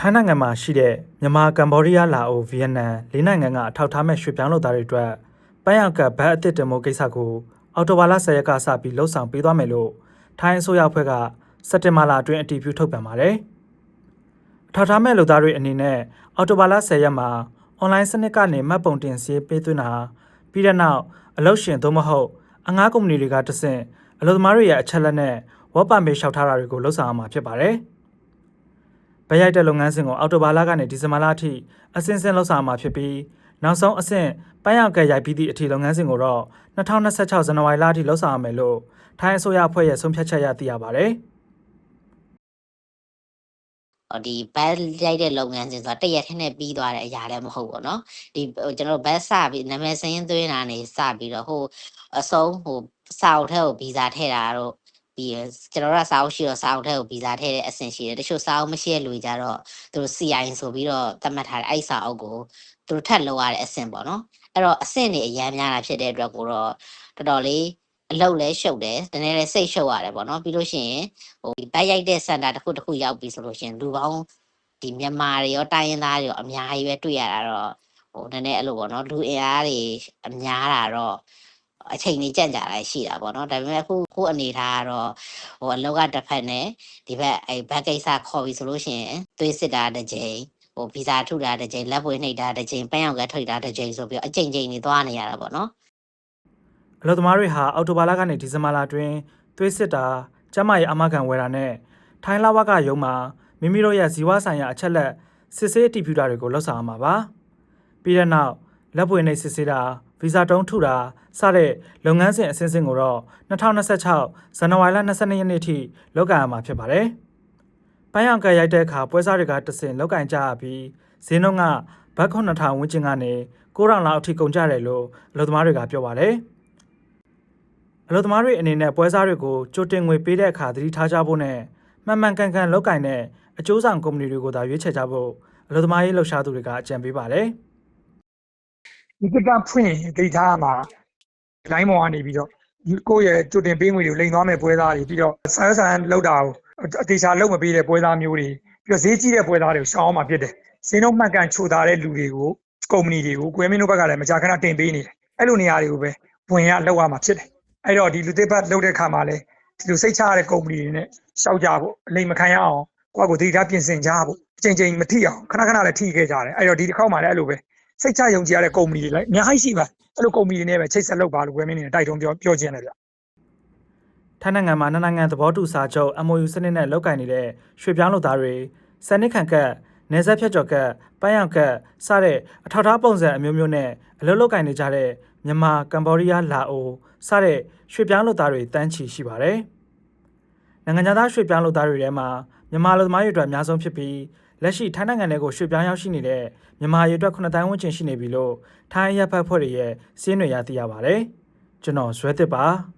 ထိုင်းနိုင်ငံမှာရှိတဲ့မြန်မာကမ္ဘောဒီးယားလာအိုဗီယက်နမ်လေးနိုင်ငံကအထောက်ထားမဲ့ရွှေ့ပြောင်းလုပ်သားတွေအတွက်ပန်းရောက်ကဘတ်အသစ်တင်မို့ကိစ္စကိုအော်တိုဘာလ10ရက်ကစပြီးလှုပ်ဆောင်ပေးသွားမယ်လို့ထိုင်းအစိုးရအဖွဲ့ကစက်တင်ဘာလအတွင်းအတည်ပြုထုတ်ပြန်ပါတယ်။အထောက်ထားမဲ့လုပ်သားတွေအနေနဲ့အော်တိုဘာလ10ရက်မှာအွန်လိုင်းစနစ်ကနေမှတ်ပုံတင်စီပေးသွင်းတာပြီးတဲ့နောက်အလုပ်ရှင်သို့မဟုတ်အငှားကုမ္ပဏီတွေကတဆင့်အလုပ်သမားတွေရဲ့အချက်လက်နဲ့ဝက်ပံပေလျှောက်ထားတာတွေကိုလှုပ်ဆောင်ရမှာဖြစ်ပါတယ်။ ဗရိုက်တဲ့လုပ်ငန်းစဉ်ကိုအောက်တိုဘာလကနေဒီဇင်ဘာလအထိအစဉ်စဉ်လှုပ်ဆောင်မှာဖြစ်ပြီးနောက်ဆုံးအဆင့်ပန်းရောက်ကရိုက်ပြီးသည့်အထိလုပ်ငန်းစဉ်ကိုတော့2026ဇန်နဝါရီလအထိလှုပ်ဆောင်ရမယ်လို့ထိုင်းအစိုးရအဖွဲ့ရဲ့ဆုံးဖြတ်ချက်အရသိရပါတယ် ဟိုဒီဘတ်ရိုက်တဲ့လုပ်ငန်းစဉ်ဆိုတာတရက်ထင်းနဲ့ပြီးသွားတဲ့အရာလည်းမဟုတ်ဘူးเนาะဒီဟိုကျွန်တော်တို့ဘတ်စပြီးနာမည်စရင်းသွင်းတာနေစပြီးတော့ဟိုအဆုံးဟိုစာအုပ်ထဲကိုဗီဇာထည့်တာတော့ ပြီးရင်ကျွန်တော်တို့ကစာအုပ်ရှိတော့စာအုပ်ထဲကိုဗီဇာထည့်တဲ့အဆင့်ရှိတယ်တချို့စာအုပ်မရှိတဲ့လူတွေကြတော့သူတို့ CI ဆိုပြီးတော့သတ်မှတ်ထားတဲ့အဲ့ဒီစာအုပ်ကိုသူတို့ထပ်လောက်ရတဲ့အဆင့်ပေါ့နော်အဲ့တော့အဆင့်တွေအများများတာဖြစ်တဲ့အတွက်ကိုတော့တော်တော်လေးအလုပ်လဲရှုပ်တယ်တကယ်လဲစိတ်ရှုပ်ရတယ်ပေါ့နော်ပြီးလို့ရှိရင်ဟိုဒီဘက်ရိုက်တဲ့စင်တာတစ်ခုတစ်ခုရောက်ပြီဆိုလို့ရှရင်လူပေါင်းဒီမြန်မာတွေရောတိုင်းရင်းသားတွေရောအများကြီးပဲတွေ့ရတာတော့ဟိုနည်းနည်းအဲ့လိုပေါ့နော်လူအင်အားတွေအများတာတော့ အချိန်ကြီးကြန့်ကြာတာရှိတာပေါ့နော်ဒါပေမဲ့အခုခုအနေထားကတော့ဟိုအလောက်ကတစ်ဖက်နဲ့ဒီဘက်အဲ့ဘက်ကိစ္စခေါ်ပြီဆိုလို့ရှရင်သွေးစစ်တာတစ်ချိန်ဟိုဗီဇာထုတာတစ်ချိန်လက်ပွေနှိပ်တာတစ်ချိန်ပန်းရောက်ကထုတ်တာတစ်ချိန်ဆိုပြီးတော့အချိန်ချင်းနေသွားနေရတာပေါ့နော်အလုပ်သမားတွေဟာအောက်တိုဘာလကနေဒီဇင်ဘာလအတွင်းသွေးစစ်တာကျန်းမာရေးအမခံဝယ်တာနဲ့ထိုင်းလဝကရုံးမှာမိမိတို့ရဲ့ဇီဝဆိုင်ရာအချက်လက်စစ်ဆေးအတည်ပြုတာတွေကိုလှုပ်ဆောင်ရမှာပါပြီးတဲ့နောက်လက်ပွေနှိပ်စစ်ဆေးတာ ဗီဇာတုံးထုတာစတဲ့လုပ်ငန်းစဉ်အစဉ်စဉ်ကိုတော့2026ဇန်နဝါရီလ22ရက်နေ့ထိလုပ်ကိုင်ရမှာဖြစ်ပါတယ်ပန်းရောက်ကရိုက်တဲ့အခါပွဲစားတွေကတဆင်လောက်ကင်ကြရပြီးဈေးနှုန်းကဘတ်9000ဝန်းကျင်ကနေ9000လောက်အထိကုန်ကြတယ်လို့အလုပ်သမားတွေကပြောပါတယ်အလုပ်သမားတွေအနေနဲ့ပွဲစားတွေကိုကြိုတင်ငွေပေးတဲ့အခါသတိထားကြဖို့နဲ့မှန်မှန်ကန်ကန်လောက်ကင်တဲ့အကျိုးဆောင်ကုမ္ပဏီတွေကိုသာရွေးချယ်ကြဖို့အလုပ်သမားရေးလှုပ်ရှားသူတွေကအကြံပေးပါတယ် ဒီကတဖွင့်ရင်ဒိတ်ထားမှာလိုင်းမော်ကနေပြီးတော့ကိုယ့်ရဲ့ကြိုတင်ပေးငွေတွေကိုလိမ်သွားမဲ့ပွဲသားတွေပြီးတော့ဆန်းဆန်းလောက်တာကိုအတေချာလောက်မပေးတဲ့ပွဲသားမျိုးတွေပြီးတော့ဈေးကြီးတဲ့ပွဲသားတွေကိုရှောင်းအောင်မှာဖြစ်တယ်ဈေးနှုန်းမှတ်ကန်ချိုတာတဲ့လူတွေကိုကုမ္ပဏီတွေကိုကွယ်မင်းတို့ဘက်ကလည်းမကြာခဏတင်ပေးနေတယ်အဲ့လိုနေရာတွေကိုပဲဝင်ရလောက်ရမှာဖြစ်တယ်အဲ့တော့ဒီလူသစ်ဘတ်လောက်တဲ့ခါမှာလည်းဒီလိုစိတ်ချရတဲ့ကုမ္ပဏီတွေနဲ့ရှောက်ကြဖို့အလိမ်မခံရအောင်ကိုယ့်ကိုယ်ဒိတ်ထားပြင်ဆင်ကြဖို့အချိန်ချင်းမထိအောင်ခဏခဏလည်းထိခဲ့ကြတယ်အဲ့တော့ဒီတစ်ခေါက်မှလည်းအဲ့လိုပဲ စိတ်ချယုံကြည်ရတဲ့ကုမ္ပဏီတွေလည်းအများကြီးရှိပါအဲ့လိုကုမ္ပဏီတွေနဲ့ပဲချိတ်ဆက်လုပ်ပါလို့ဝယ်မင်းနေတိုက်တွန်းပြောပြောခြင်းတယ်ဗျထိုင်းနိုင်ငံမှာနှစ်နိုင်ငံသဘောတူစာချုပ် MOU စနစ်နဲ့လောက်ကင်နေတဲ့ရွှေ့ပြောင်းလုပ်သားတွေစနစ်ခံကတ်နေဆက်ဖြတ်ကျော်ကတ်ပန်းရောက်ကတ်စတဲ့အထောက်အထားပုံစံအမျိုးမျိုးနဲ့အလုပ်လုပ်ကင်နေကြတဲ့မြန်မာကမ္ဘောဒီးယားလာအိုစတဲ့ရွှေ့ပြောင်းလုပ်သားတွေတန်းချီရှိပါတယ်။နိုင်ငံခြားသားရွှေ့ပြောင်းလုပ်သားတွေထဲမှာမြန်မာလူသမားတွေအတွက်အများဆုံးဖြစ်ပြီး လက်ရှိထိုင်းနိုင်ငံထဲကိုရွှေ့ပြောင်းရောက်ရှိနေတဲ့မြန်မာတွေအတွက်9တန်းဝန်းကျင်ရှိနေပြီလို့ထိုင်းရပ်ဖက်ဖွဲ့တွေရဲ့စီးရင်တွေရသိရပါတယ်။ကျွန်တော်ဇွဲတစ်ပါ။